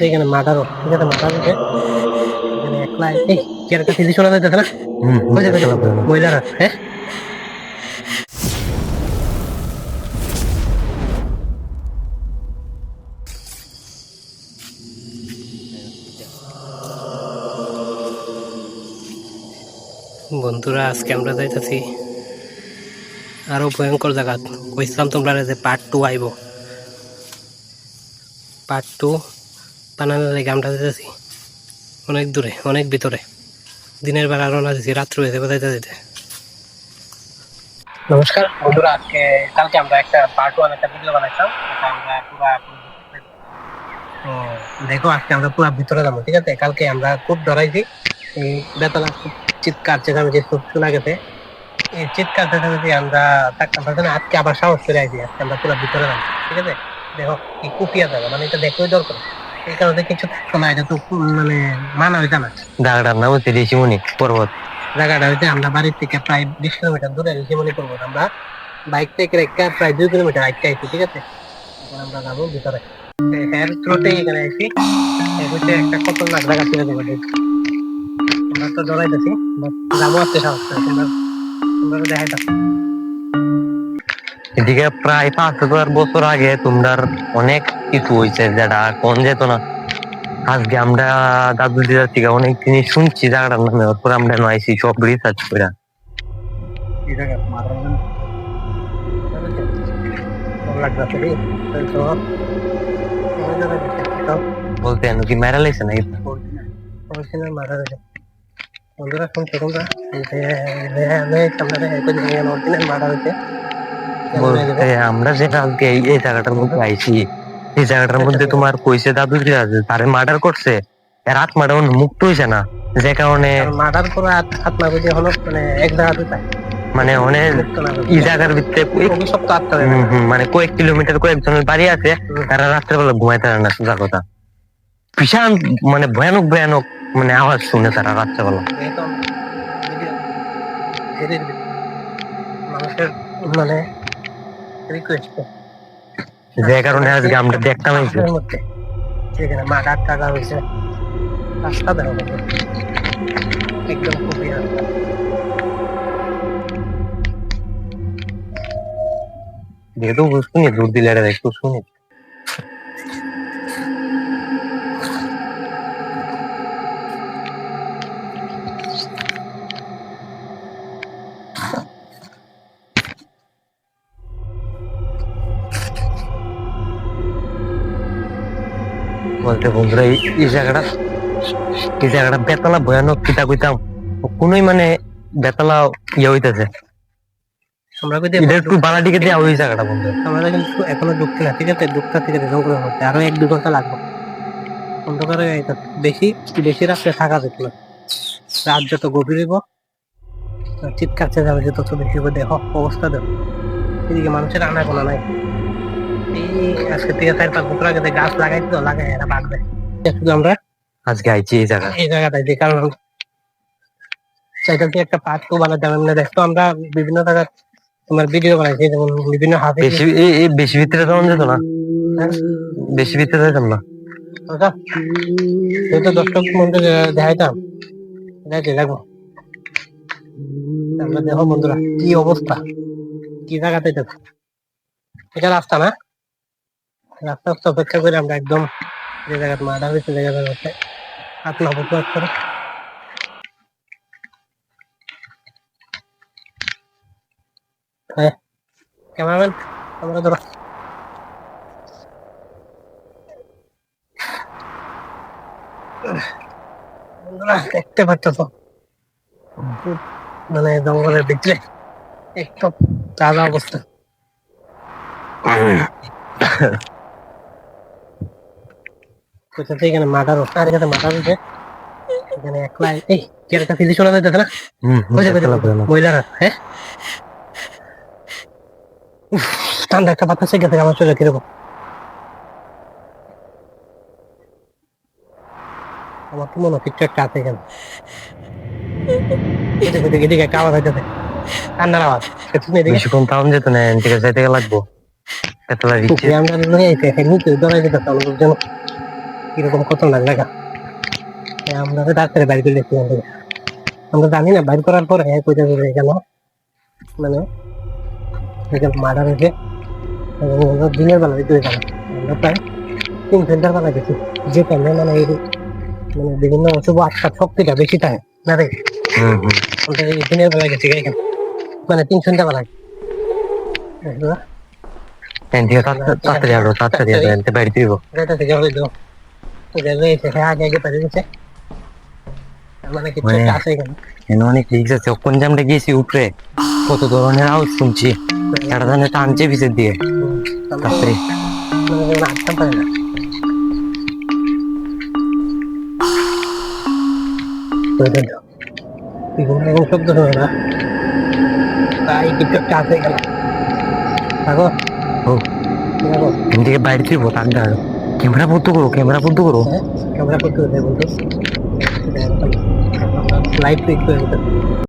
আছে এখানে মার্ডারও ঠিক আছে মার্ডার আছে এখানে একলা এই শোনা যাইতেছে না? মহিলারা হ্যাঁ? বন্ধুরা আজকে আমরা যাইতেছি আরও ভয়ঙ্কর জায়গা। কইছিলাম তোমরা যে পার্ট টু আইব। পার্ট টু বানানোর লেগে আমরা যেতেছি অনেক দূরে, অনেক ভিতরে। দিনের বেলা রওনা দিয়েছি রাত্র হয়েছে কোথায় যেতে নমস্কার, বন্ধুরা, আজকে, কালকে আমরা একটা পার্ট ওয়ান একটা ভিডিও বানাইছিলাম আমরা পুরা দেখো, আজকে আমরা পুরো ভিতরে যাব, ঠিক আছে? কালকে আমরা খুব ডরাইছি। এই বেতলা চিৎকার, চেঁচামেচি, খুব শোনা গেছে। এই চিৎকার, চেঁচামেচি আমরা থাকতাম পারছি না আজকে আবার সাহস করে আইছি আজকে আমরা পুরো ভিতরে যাব, ঠিক আছে? দেখো, কি কুপিয়া যাবে মানে এটা দেখোই দরকার। এই কারণে কিছু এটা তো মানে মানা হইতা না জায়গাটার নাম হচ্ছে ঋষিমুনি পর্বত। জায়গাটা হইতে আমরা বাড়ির থেকে প্রায় বিশ কিলোমিটার দূরে ঋষিমণি পর্বত আমরা বাইক থেকে রেখে প্রায় দুই কিলোমিটার আইছি ঠিক আছে? এখন আমরা যাব ভিতরে। এর থ্রুতেই এখানে আইছি। হচ্ছে একটা খতরনাক জায়গা ছিল আমরা তো যাব আসতে সাহস তোমরা এদিকে প্রায় পাঁচ হাজার বছর আগে তোমরা অনেক কিছু হয়েছে যেটা কোন যেত না। আজকে আমরা দাদু দিদার থেকে অনেক জিনিস শুনছি জায়গাটার নামে। ওরপর আমরা নয়ছি সব রিসার্চ করে। বলতে কি মেরা লাগছে নাকি? মারা বন্ধুরা শুনছো তোমরা? যে যে আমরা যেটা আজকে এই এই জায়গাটার মধ্যে আইছি এই জায়গাটার মধ্যে তোমার কইছে দাদু যে তারে মার্ডার করছে। এর হাত মার্ডার মুক্ত হয়েছে না যে কারণে মার্ডার করে আত্মা বুঝে হলো মানে এক জায়গাতে পায় মানে অনেক এই জায়গার ভিতরে আত্মা মানে কয়েক কিলোমিটার কয়েকজনের বাড়ি আছে তারা রাত্রেবেলা ঘুমাইতে পারে না সোজা কথা। ভীষণ মানে ভয়ানক ভয়ানক মানে আওয়াজ শুনে তারা রাত্রেবেলা মানুষের মানে রিকোয়েস্ট যে কারণে আজকে আমরা দেখতাম মধ্যে। যেখানে মার্ডার টাকা হয়েছে রাস্তা দেখা একদম খুবই রাস্তা। যেহেতু শুনি দূর দিলে এটা একটু শুনি। বলতে বন্ধুরা এই জায়গাটা এই জায়গাটা বেতলা ভয়ানক কিতা কইতাম। কোনোই মানে বেতলা ইয়ে হইতেছে। আমরা কই একটু বালাডিকে দেওয়া ওই জায়গাটা বন্ধু। আমরা কিন্তু এখনও ঢুকছি না ঠিক আছে ঢুকতে থেকে জঙ্গলের মধ্যে আরও এক দু ঘণ্টা লাগবে। অন্ধকারে বেশি বেশি রাত্রে থাকা যেত না। রাত যত গভীর হইব চিৎকার চেঁচাবে তত বেশি দেখো অবস্থা দেখো এদিকে মানুষের আনা কোনো নাই। এই আজকে থেকে চার পাঁচ বছর আগে গাছ লাগাই তো লাগাই এরা বাঁধবে শুধু আমরা। আজকে আইছি এই জায়গা এই জায়গাটায় যে কারণ একটা পার্ক হবে না দেখতো আমরা বিভিন্ন জায়গায় তোমার ভিডিও বানাইছি যেমন বিভিন্ন বেশি এই বেশি ভিতরে যাওয়া যেত না। বেশি ভিতরে যেতাম না। এই তো দর্শক মন্দির দেখাইতাম। দেখাইতে দেখো আমরা দেখো বন্ধুরা কি অবস্থা? কি জায়গাতে এটা? এটা রাস্তা না? রাস্তা অপেক্ষা করে, আমরা একদম যে জায়গায় মার্ডার হয়েছে জায়গা হচ্ছে আপনি অপেক্ষা করে হ্যাঁ ক্যামেরাম্যান আমরা ধরো। বন্ধুরা, দেখতে পাচ্ছ তো? মানে জঙ্গলের ভিতরে একদম তাজা অবস্থা। কোথাতে এখানে মার্ডার হচ্ছে আর এখানে মার্ডার হচ্ছে এখানে একলা এই ফিজি শোনা যাইতেছে না? মহিলারা হ্যাঁ? ঠান্ডা একটা বাতাসে গেছে আমার চলে কীরকম? আমার তো মনে কিছু একটা আছে এখানে। এদিকে এদিকে এদিকে একটা আওয়াজ হইতেছে। কান্নার আওয়াজ। শুনে এদিকে। বেশিক্ষণ তাও যেত না যাইতে লাগাবো। আমরা নিয়ে যেতে কত না জায়গা আমরা তো ডাক্তারে বাইর করে দেখছি আমরা জানি না বাইর করার পরে কইতে হবে কেন? মানে এখানে মার্ডার হয়েছে দিনের বেলা দিতে গেলাম আমরা প্রায় তিন ঘণ্টার বেলা গেছি যে কেমন মানে এই মানে বিভিন্ন অশুভ আটকা শক্তিটা বেশি থাকে না রে দিনের বেলা গেছি এখানে। মানে তিন ঘণ্টা বেলা। তাড়াতাড়ি আরও তাড়াতাড়ি আরও এনতে বাড়ি দিব অনেক রিক্স আছে কোন জামটা গেছি উপরে কত ধরনের আওয়াজ শুনছি একটা জানে টানছে পিছের দিয়ে হুম, তারপরে তাড়াতাড়ি মানে যেন আটকাতে পারে না বুঝলেন তো? বিভিন্ন রকম শব্দ শোনে না তাই কিছু একটা আছে এখানে থাকো ও থাকো এখান থেকে বাইরে দিব তাড়াতাড়ি ক্যামেরা বন্ধ করো ক্যামেরা বন্ধ করো। হ্যাঁ ক্যামেরা বন্ধ করে লাইট ফিট করে দিতে